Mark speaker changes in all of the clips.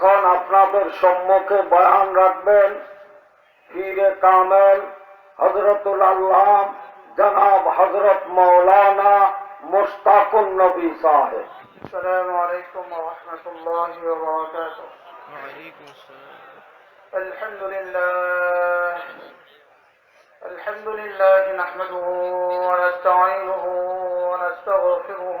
Speaker 1: এখন আপনাদের সম্মুখে বয়ান রাখবেন পীরে কামেল হজরতুল আল্লাহ জনাব হজরত মৌলানা মুস্তাকুন নবী সাহেব
Speaker 2: السلام عليكم ورحمة الله وبركاته
Speaker 3: وعليكم السلام
Speaker 2: الحمد لله الحمد لله نحمده ونستعينه ونستغفره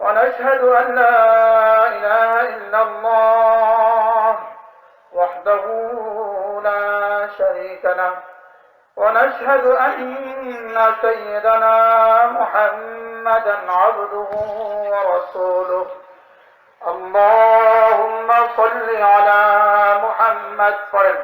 Speaker 2: ونشهد أن لا إله إلا الله وحده لا شريك له. ونشهد أن سيدنا محمدا عبده ورسوله. اللهم صل على محمد. قل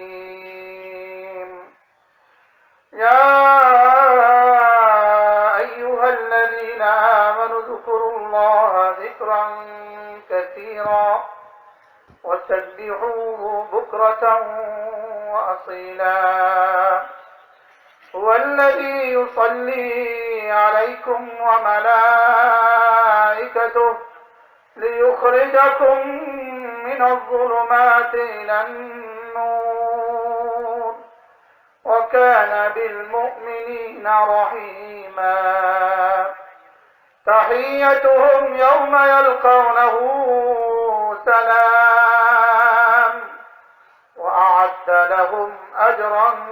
Speaker 2: يا أيها الذين آمنوا اذكروا الله ذكرا كثيرا وسبحوه بكرة وأصيلا. هو الذي يصلي عليكم وملائكته ليخرجكم من الظلمات إلى النور. وكان بالمؤمنين رحيما تحيتهم يوم يلقونه سلام وأعد لهم أجرا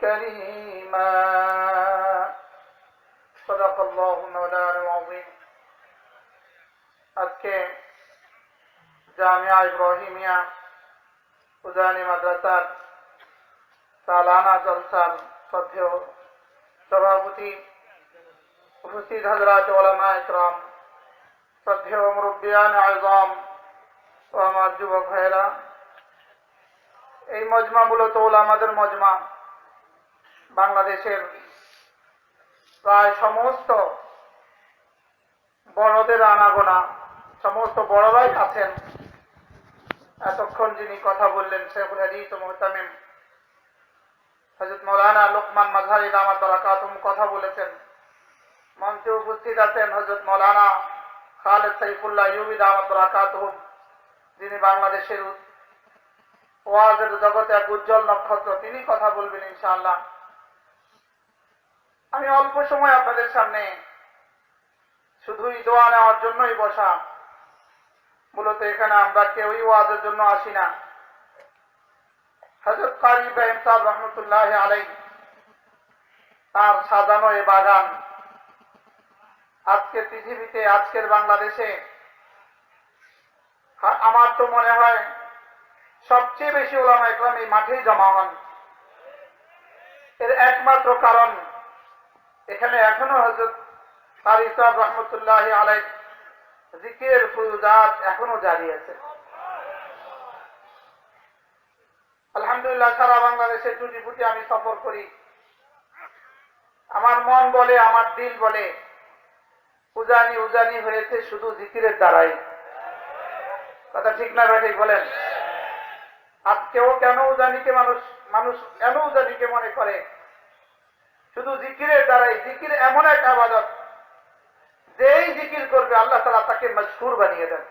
Speaker 2: كريما صدق الله مولانا العظيم আজকে জামিয়া ইব্রাহিমিয়া উজানি মাদ্রাসার সালানা জলসার শ্রদ্ধেয় সভাপতি উপস্থিত হজরাত ওলামা ইকরাম শ্রদ্ধেয় মুরব্বিয়ান আজম ও আমার যুবক ভাইয়েরা এই মজমা মূলত ওলামাদের মজমা। বাংলাদেশের প্রায় সমস্ত বড়দের আনাগোনা, সমস্ত বড়রাই আছেন। এতক্ষণ যিনি কথা বললেন শেখুল ও মোহতামিম হজরত মৌলানা লোকমান মাঝারি দামাত বারাকাতুম কথা বলেছেন। মঞ্চে উপস্থিত আছেন হজরত মৌলানা খালেদ সাইফুল্লাহ ইউবি দামাত বারাকাতুম যিনি বাংলাদেশের ওয়াজের জগতে এক উজ্জ্বল নক্ষত্র। তিনি কথা বলবেন ইনশাআল্লাহ। আমি অল্প সময় আপনাদের সামনে শুধুই দোয়া নেওয়ার জন্যই বসা। মূলত এখানে আমরা কেউই ওয়াজের জন্য আসি না। হজরত কারি ইব্রাহিম সাহেব রহমতুল্লাহ আলাই তার সাজানো এ বাগান। আজকের পৃথিবীতে, আজকের বাংলাদেশে আমার তো মনে হয় সবচেয়ে বেশি ওলামা একরাম এই মাঠেই জমা হন। এর একমাত্র কারণ এখানে এখনও হজরত কারি সাহেব রহমতুল্লাহ আলাই জিকিরের ফুজাত এখনও জারি আছে। আলহামদুলিল্লাহ, সারা বাংলাদেশে টুটি ফুটি আমি সফর করি। আমার মন বলে, আমার দিল বলে, উজানি উজানি হয়েছে শুধু জিকিরের দ্বারাই। কথা ঠিক না ব্যাঠিক বলেন? আজকেও কেন উজানিকে মানুষ মানুষ কেন উজানিকে মনে করে? শুধু জিকিরের দ্বারাই। জিকির এমন এক আবাদত, যেই জিকির করবে, আল্লাহ তালা তাকে মজকুর বানিয়ে দেন।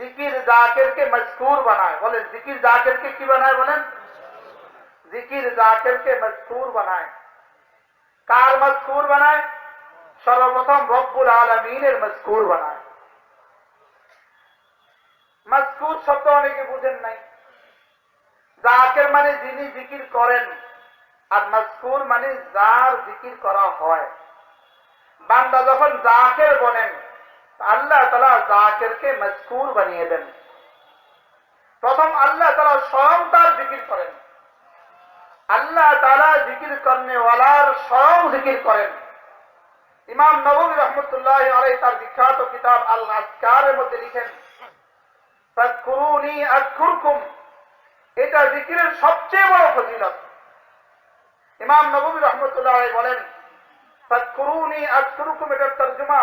Speaker 2: জিকির জাকেরকে মজকুর বানায়। বলেন, জিকির জাকেরকে কি বানায় বলেন? জিকির জাকেরকে মজকুর বানায়। কার মজকুর বানায়? সর্বপ্রথম রব্বুল আলমিনের মজকুর বানায়। মজকুর শব্দ অনেকে বুঝেন নাই। জাকের মানে যিনি জিকির করেন, আর মজকুর মানে যার জিকির করা হয়। বান্দা যখন জাকের বলেন আল্লাহ তালা জাকেরকে মজকুর বানিয়ে দেন। প্রথম আল্লাহ তালা স্বয়ং তার জিকির করেন। আল্লাহ তালা জিকির করনেওয়ালার স্বয়ং জিকির করেন। ইমাম নবী রহমতুল্লাহ আলাই তার বিখ্যাত কিতাব আল মধ্যে লিখেন ফাদকুরুনি আজকুরকুম এটা জিকিরের সবচেয়ে বড় ফজিলত। ইমাম নবী রহমতুল্লাহ বলেন ফাদকুরুনি আজকুরকুম এটার তর্জমা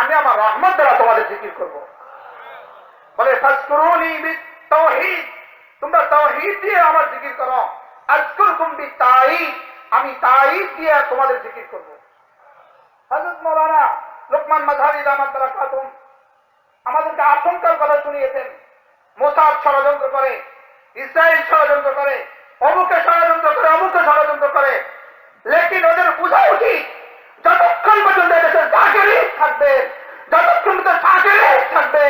Speaker 2: আমি আমার রহমত দ্বারা তোমাদের জিকির করব। বলে তোমরা তাওহীদ দিয়ে আমার জিকির করো। আযকুরকুম বিতাঈদ আমি তাঈদ দিয়ে তোমাদের জিকির করব। হযরত মাওলানা লোকমান মাযহাবী দামাত বারাকাতুম আমাদেরকে আশঙ্কার কথা শুনিয়েছেন। মোসাদ ষড়যন্ত্র করে ইসরায়েল ষড়যন্ত্র করে অমুকে ষড়যন্ত্র করে, অমুকে ষড়যন্ত্র করে লেকিন ওদের বোঝা উচিত যতক্ষণ পর্যন্ত দেশে চাকরি থাকবে যতক্ষণ পর্যন্ত চাকরি থাকবে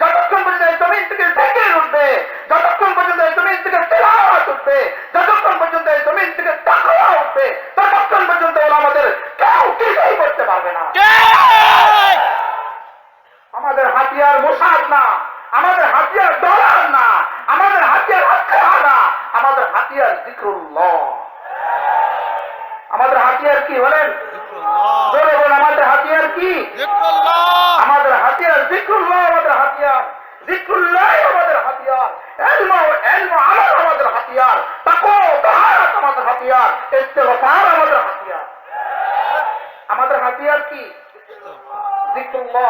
Speaker 2: যতক্ষণ পর্যন্ত এই জমিন থেকে থেকে উঠবে যতক্ষণ পর্যন্ত এই জমিন থেকে তেলাওয়াত উঠবে যতক্ষণ পর্যন্ত এই জমিন থেকে তাকওয়া উঠবে ততক্ষণ পর্যন্ত ওরা আমাদের কেউ কিছুই করতে পারবে না আমাদের হাতিয়ার মোসাদ না আমাদের হাতিয়ার ডলার না আমাদের হাতিয়ার হাতিয়ার না আমাদের হাতিয়ার জিক্রুল্লাহ আমাদের হাতিয়ার কি বলেন জোরে বলেন আমাদের হাতিয়ার কি আমাদের হাতিয়ার জিক্রুল্লাহ আমাদের হাতিয়ার জিক্রুল্লাহ আমাদের হাতিয়ার এলম এলম আমল আমাদের হাতিয়ার তাকো তাহারাত আমাদের হাতিয়ার ইস্তেগফার আমাদের হাতিয়ার আমাদের হাতিয়ার কি জিক্রুল্লাহ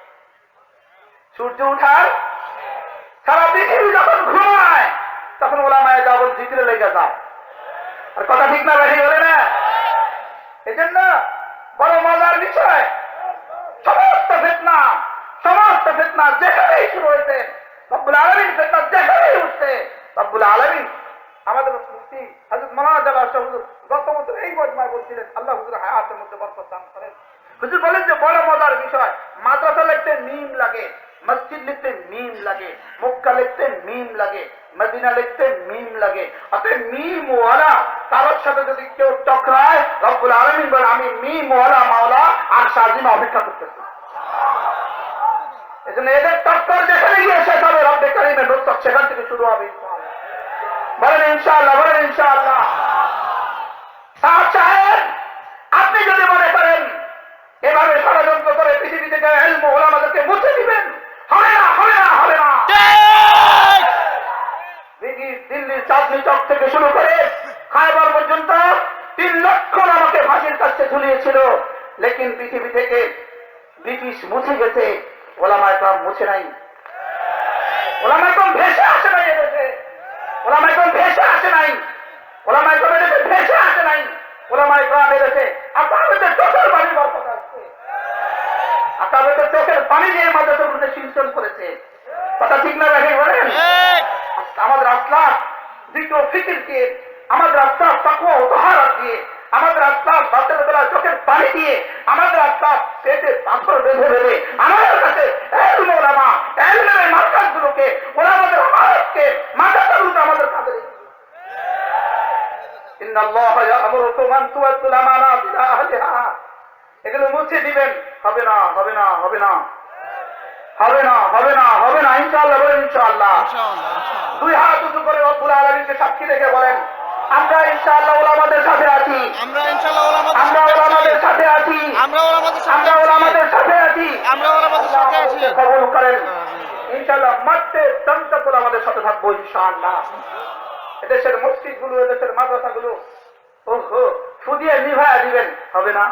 Speaker 2: সূর্য উঠার সারা পৃথিবী যখন ঘুমায়, তখন ওলা মায়ের যাবন জিকিরে লেগে যায়। আর কথা ঠিক না বেশি বলে না? এই জন্য বড় মজার বিষয়, সমস্ত ফেতনা সমস্ত ফেতনা যেখানেই শুরু হয়েছে, রব্বুল আলমিন ফেতনা যেখানেই উঠছে, রব্বুল আলমিন আমাদের মাওলানা জালাল শাহ হুজুর গত বছর এই মজমায় বলছিলেন, আল্লাহ হুজুর হায়াতের মধ্যে বরকত দান করেন। হুজুর বলেন যে বড় মজার বিষয়, মাদ্রাসা লিখতে মিম লাগে। মসজিদ লিখতে মিম লাগে, মক্কা লিখতে মিম লাগে, মদিনা লিখতে মিম লাগে। অতএব মিম ওয়ালা কারোর সাথে যদি কেউ টকরায়, রব্বুল আলমিন বলে আমি মিম ওয়ালা মাওলা, আর সাজিমা অপেক্ষা করতেছি। এজন্য এদের টক্কর যেখানে গিয়ে শেষ হবে, রব্বে কারিমের রোস্তক সেখান থেকে শুরু হবে। বলেন, ইনশাআল্লাহ বলেন, ইনশাআল্লাহ। আপনি যদি মনে করেন, এভাবে ষড়যন্ত্র করে পৃথিবী থেকে এলম ওলামাদেরকে মুছে দিবেন হবে না হবে না হবে না দিল্লি চক থেকে শুরু করে খায়বার পর্যন্ত তিন লক্ষ আমাকে ফাঁসির কাছে ঝুলিয়েছিল। লেকিন পৃথিবী থেকে ব্রিটিশ মুছে গেছে। ওলামায় কাম মুছে নাই। ওলামায় কম ভেসে আসে নাই এদেশে ওলামায় কম ভেসে আসে নাই। ওলামায় কম এদেশে ভেসে আসে নাই। ওলামায় কম এদেশে আপনাদের চোখের পানি বরকত আসছে। আপনাদের চোখের পানি দিয়ে মাদ্রাসার মধ্যে সিঞ্চন করেছে। কথা ঠিক না দেখে বলেন? দ্বিতীয় ফিকির দিয়ে, আমাদের আস্তা তাকুয়া উদাহারা দিয়ে, আমাদের আস্তা বাতের বেলা চোখের পানি দিয়ে, আমাদের আস্তা পেটে পাথর বেঁধে বেঁধে আমাদের কাছে এগুলো দিবেন। হবে না হবে না হবে না। হবে না হবে না হবে না।
Speaker 3: ইনশাল্লাহ ইনশাল্লাহ
Speaker 2: দুই হাত উঁচু করে রব্বুল আলমীকে সাক্ষী রেখে বলেন আমরা ইনশাআল্লাহ ওলামাদের সাথে আছি।
Speaker 3: আমরা ইনশাআল্লাহ ওলামাদের
Speaker 2: আমরা
Speaker 3: সাথে
Speaker 2: ওলামাদের
Speaker 3: আছি
Speaker 2: সাথে আছি।
Speaker 3: আমরা ওলামাদের সাথে
Speaker 2: আমরা ওলামাদের সাথে আছি।
Speaker 3: আমরা ওলামাদের সাথে আছি।
Speaker 2: কবুল করেন। ইনশাআল্লাহ মাঠে দন্ত করে আমাদের সাথে থাকব ইনশাআল্লাহ। এদেশের মসজিদগুলো এদেশের মাদ্রাসা গুলো ওহো সুদিয়ে নিভায়া দিবেন হবে না?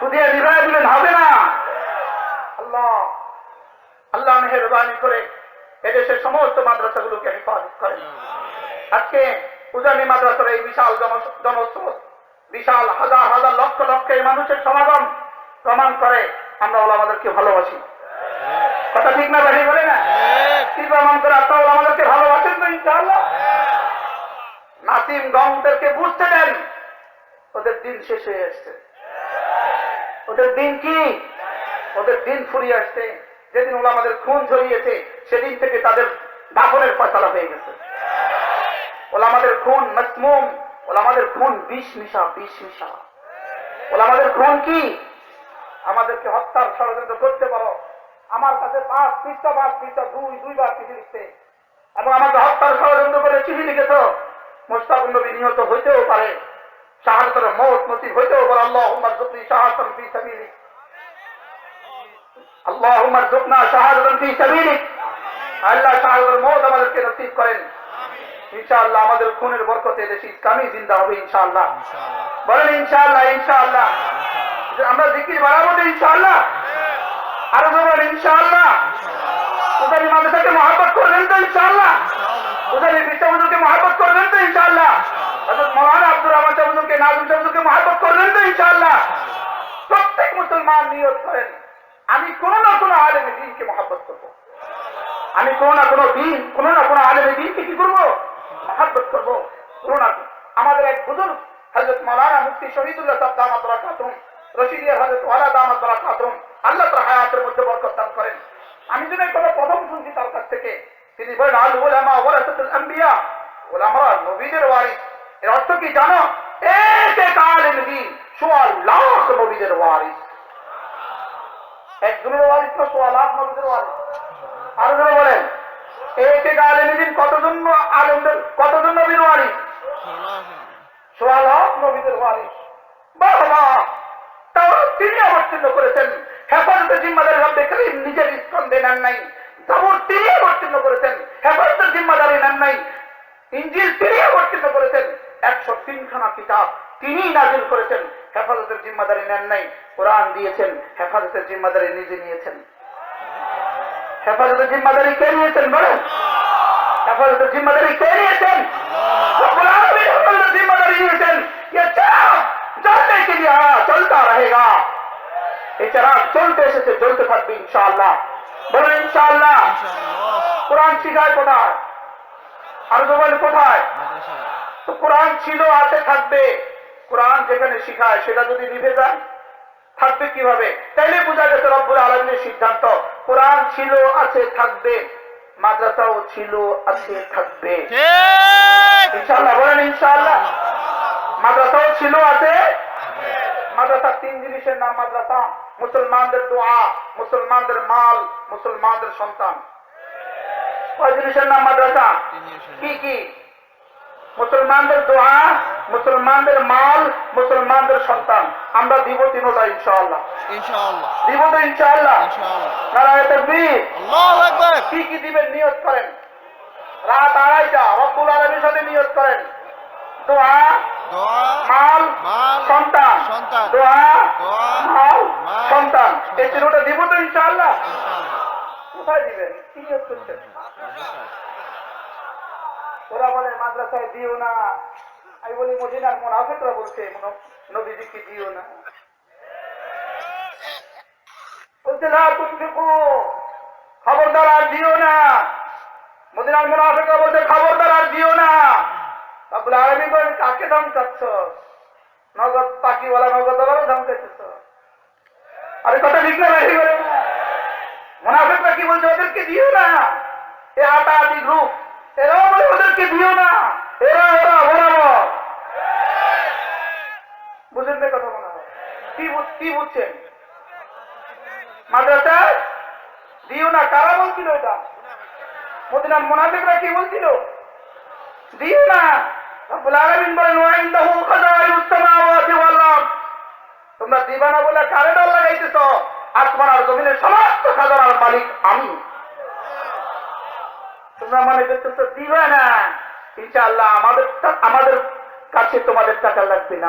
Speaker 2: সুদিয়ে নিভায়া দিবেন হবে না? আল্লাহ আল্লাহ মেহরবানি করে এদেশের সমস্ত মাদ্রাসাগুলোকে হেফাজত করেন আজকে উজানি মাদ্রাসার এই বিশাল জন- জনস্রোত, বিশাল হাজার হাজার লক্ষ লক্ষ এই মানুষের সমাগম প্রমাণ করে আমরা ওলামাদেরকে ভালোবাসি। কথা ঠিক না ভাই বলে না? কি প্রমাণ করে আপনারা ওলামাদেরকে ভালোবাসেন তো ইনশাআল্লাহ? নাসিম গমদেরকে বুঝতে দেন। ওদের দিন শেষ হয়ে আসছে। ওদের দিন কি? ওদের দিন ফুরিয়ে আসছে। যেদিন ওরা আমাদের খুন ঝরিয়েছে সেদিন থেকে তাদের দাফনের ফয়সালা হয়ে গেছে। ওলা আমাদের খুন মসমুম, ওলা আমাদের খুন বিষ মিশা বিষ মিশা। ওলা আমাদের খুন কি? আমাদেরকে হত্যার ষড়যন্ত্র করতে পারো। আমার কাছে পাঁচ পৃষ্ঠা পাঁচ পৃষ্ঠা দুই, দুইবার চিঠি লিখতে। এবং আমাকে হত্যার ষড়যন্ত্র করে চিঠি লিখেছ। মোস্তাকুন নবী নিহত হইতেও পারে। শাহাদতের মৌত নসিব হইতেও পারে। আল্লাহ জুকনি শাহাদতন ফি সাবিলিক। আল্লাহ জুকনা শাহাদতন ফি সাবিলিক। আল্লাহ শাহাদতের মৌত আমাদেরকে নসিব করেন। ইনশাআল্লাহ আমাদের খুনের বরকতে দেশে ইসলামী জিন্দা হবে ইনশাআল্লাহ। বলেন ইনশাআল্লাহ ইনশাআল্লাহ। আমরা জিকির বাড়াবো তো ইনশাআল্লাহ। আরও বলেন ইনশাআল্লাহ। উদারি মানুষকে মহাব্বত করবেন তো ইনশাআল্লাহ? উদারি বিশ্ববন্ধুকে মহাব্বত করবেন তো ইনশাআল্লাহ? হযরত মৌলানা আব্দুর রহমান সাহেবকে নাজুম সাহেবকে মহাব্বত করবেন তো ইনশাআল্লাহ। প্রত্যেক মুসলমান নিয়ত করেন আমি কোন না কোনো আলেমে দিনকে মহাব্বত করব। আমি কোন না কোনো দিন, কোনো না কোনো আলেমে দিনকে কি করব? মহাব্বত করব। আমাদের এক বুজুর্গ হজরত মৌলানা মুফতি শহীদুল্লাহ সাহেব দামাত খাতুন রশিদিয়ার হজরত ওয়ালা দামাত খাতুন, আল্লাহ তার হায়াতের মধ্যে বরকত করেন। আমি যদি কোনো প্রথম শুনছি তার কাছ থেকে, তিনি বলেন, আল উলামা ওয়ারাসাতুল আম্বিয়া ওলামারা নবীদের ওয়ারিস। এর অর্থ কি জানো? এক এক দিন সোয়া লাখ নবীদের ওয়ারিস। একজনের ওয়ারিস না, সোয়া লাখ নবীদের ওয়ারিস। আরও জনে বলেন। কতজন আলেমদের কতজন নবীর ওয়ারিস? নেন নাই। জাবর তিনি অবতীর্ণ করেছেন। তিনখানা কিতাব তিনি নাজিল করেছেন। হেফাজতের জিম্মাদারি নেন নাই। কোরআন দিয়েছেন। হেফাজতের জিম্মাদারি নিজে নিয়েছেন। হেফাজতের জিম্মাদারি কে নিয়েছেন বলেন জিম্মাদারি কে নিয়েছেন জিম্মাদারি নিয়েছেন চলতে কোরআন শিখায় কোথায়? আর বলেন কোথায়? তো কোরআন ছিল, আছে, থাকবে। কোরআন যেখানে শিখায়, সেটা যদি নিভে যায় থাকবে কীভাবে? তাইলে বোঝা গেছে রব্বুল আলমীর সিদ্ধান্ত। কোরআন ছিল আছে থাকবে। মাদ্রাসাও ছিল আছে থাকবে।
Speaker 3: ঠিক।
Speaker 2: ইনশাআল্লাহ বলেন ইনশাআল্লাহ। মাদ্রাসাও ছিল আছে। মাদ্রাসা তিন জিনিসের নাম মাদ্রাসা। মুসলমানদের দোয়া মুসলমানদের মাল মুসলমানদের সন্তান। কয় জিনিসের নাম মাদ্রাসা? কি কি? মুসলমানদের দোয়া মুসলমানদের মাল মুসলমানদের সন্তান। আমরা দিব তিনোটা ইনশাআল্লাহ।
Speaker 3: ইনশাআল্লাহ।
Speaker 2: দিব তো ইনশাআল্লাহ।
Speaker 3: ইনশাআল্লাহ।
Speaker 2: নারায় তাকবীর
Speaker 3: আল্লাহু আকবার।
Speaker 2: কি কি দিবেন নিয়ত করেন? রাত আড়াইটা রব্বুল আলমীর সাথে নিয়ত করেন। দোয়া
Speaker 3: দোয়া
Speaker 2: মাল
Speaker 3: মাল
Speaker 2: সন্তান।
Speaker 3: সন্তান।
Speaker 2: দোয়া
Speaker 3: দোয়া
Speaker 2: মাল সন্তান। এই। তিনোটা দিব তো ইনশাআল্লাহ।
Speaker 3: ইনশাআল্লাহ।
Speaker 2: কোথায় দিবেন? কি নিয়ত করছেন? ওরা বলে মাদ্রাসায় দিও না। আমি বলি, মদিনার মোনাফেকরা বলছে নবীজিকে দিও না। বলছে না খবরদার আর দিও না। মদিনার মোনাফেকরা বলছে, খবরদার আর দিও না। আলামিন বলেন, কাকে দাম চাচ্ছ নগদ পাখিওয়ালা নগদ আরে কথা বলে মোনাফেকরা কি বলছে, ওদেরকে দিও না? এ আটা আটি গ্রুপ, এরাও বলে, ওদেরকে দিও না। এরা ওরা বরাবর বুঝেন না কথা মনে হয় কি বুঝছেন মাদ্রাসায়? দিও না, কারা বলছিল এটা? মদিনার মোনাফেকরা কি বলছিল? দিও না। তোমরা দিবা না বলে কারে লাগাইতেছ? জমিনের সমস্ত খাজানার মালিক আমি। তোমরা মনে করতেছ, দিবা না। ইনশাআল্লাহ আমাদের আমাদের কাছে তোমাদের টাকা লাগবে না।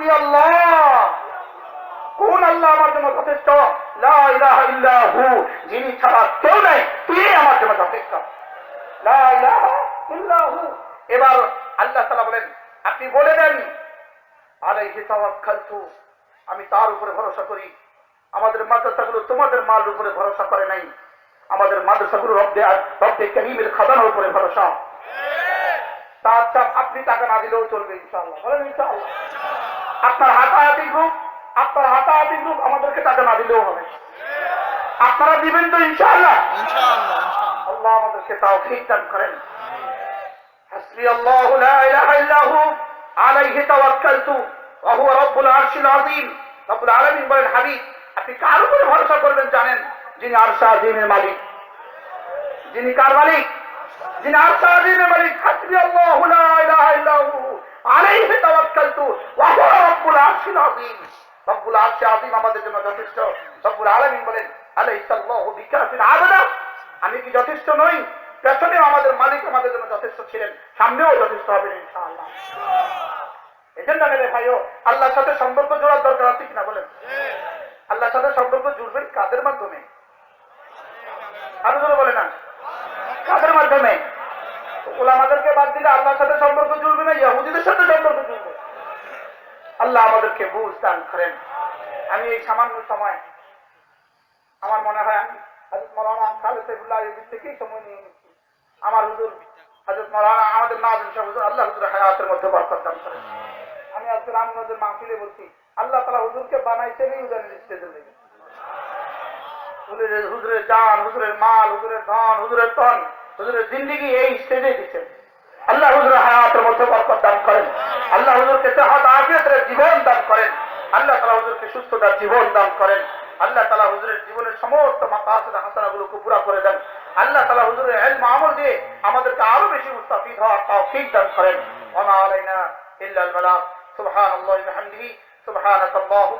Speaker 2: হাসবি আল্লাহ। কোন আল্লাহ আমার জন্য যথেষ্ট? যিনি ছাড়া কেউ নেই আমার জন্য যথেষ্ট। এবার আল্লাহ তাআলা বলেন, আপনি বলে দেন, আলাইহি তাওয়াক্কালতু, আমি তার উপরে ভরসা করি। আমাদের মাদ্রাসাগুলো তোমাদের মাল উপরে ভরসা করে নাই। আমাদের মাদ্রাসাগুলো রব্দে রব্দে উপরে ভরসা। তার আপনি টাকা না দিলেও চলবে ইনশাআল্লাহ। বলেন ইনশাআল্লাহ। আপনার হাতাহাতি গ্রুপ আপনার হাতাহাতি গ্রুপ আমাদেরকে টাকা না দিলেও হবে। আপনারা দিবেন তো ইনশাআল্লাহ। আল্লাহ আমাদেরকে তাও ঠিক দান করেন। হাসবি আল্লাহ লা ইলাহা ইল্লা হু আলাইহি তাওয়াক্কালতু ওয়া হুয়া রাব্বুল আরশিল আযীম। রব্বুল আলামিন বলেন হাবিব আপনি কার উপরে ভরসা করবেন জানেন? যিনি আরশ আযীমের মালিক। যিনি কার মালিক? যিনি আরশ আযীমের মালিক। হাসবি আল্লাহ লা ইলাহা ইল্লা হু। আলাইহি তাওয়াক্কালতু ওয়া হুয়া রাব্বুল আরশিল আযীম। আযীম আমাদের জন্য যথেষ্ট। আলামিন বলেন বিকাফিন আমি কি যথেষ্ট নই? পেছনেও আমাদের মালিক আমাদের জন্য যথেষ্ট ছিলেন, সামনেও যথেষ্ট হবেন ইনশাআল্লাহ। এজন্য মেরে ভাইও, আল্লাহর সাথে সম্পর্ক জোড়ার দরকার আছে কিনা বলেন? আল্লাহর সাথে সম্পর্ক জুড়বেন কাদের মাধ্যমে? আরও বলে না। কাদের মাধ্যমে? ওলামাদেরকে বাদ দিলে আল্লাহর সাথে সম্পর্ক জুড়বে না, ইয়াহুদিদের সাথে সম্পর্ক জুড়বে। আল্লাহ আমাদেরকে বুঝ দান করেন। আমি এই সামান্য সময় আমার মনে হয় আমি হাজরত মৌলানা খালেদ সাইফুল্লাহ থেকেই সময় নিয়ে নিচ্ছি। আমার হুজুর হাজরত মৌলানা আমাদের নাজিম শাহ হুজুর, আল্লাহ হুজুর হায়াতের মধ্যে বরকত দান করেন। আমি আজকে রামগঞ্জের মাহফিলে বলছি, আল্লাহ তালা হুজুরকে বানাইছেনই হুজুরের স্টেজের লেগে। হুজুরের হুজুরের জান, হুজুরের মাল, হুজুরের ধন, হুজুরের তন হুজুরের জিন্দিগি এই স্টেজে দিচ্ছেন। আল্লাহ হুজুরের হায়াতের মধ্যে বরকত দান করেন। আল্লাহ হুজুরকে চাহাত আফিয়তের জীবন দান করেন। আল্লাহ তালা হুজুরকে সুস্থতার জীবন দান করেন। আল্লাহ তালা হুজুরের জীবনের সমস্ত মাকাসিদ হাসানাগুলোকে পুরা করে দেন। আল্লাহ তালা হুজুরের এলম আমল দিয়ে আমাদেরকে আরও বেশি মুস্তাফিদ হওয়ার তৌফিক দান করেন। ওমা আলাইনা ইল্লা আল বালাগ সুবহানাল্লাহি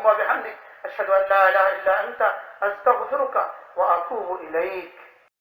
Speaker 2: ওয়া বিহামদিহি। আশহাদু আন ইলাহা ইল্লা আনতা। আস্তাগফিরুকা ওয়া আতুবু ইলাইক।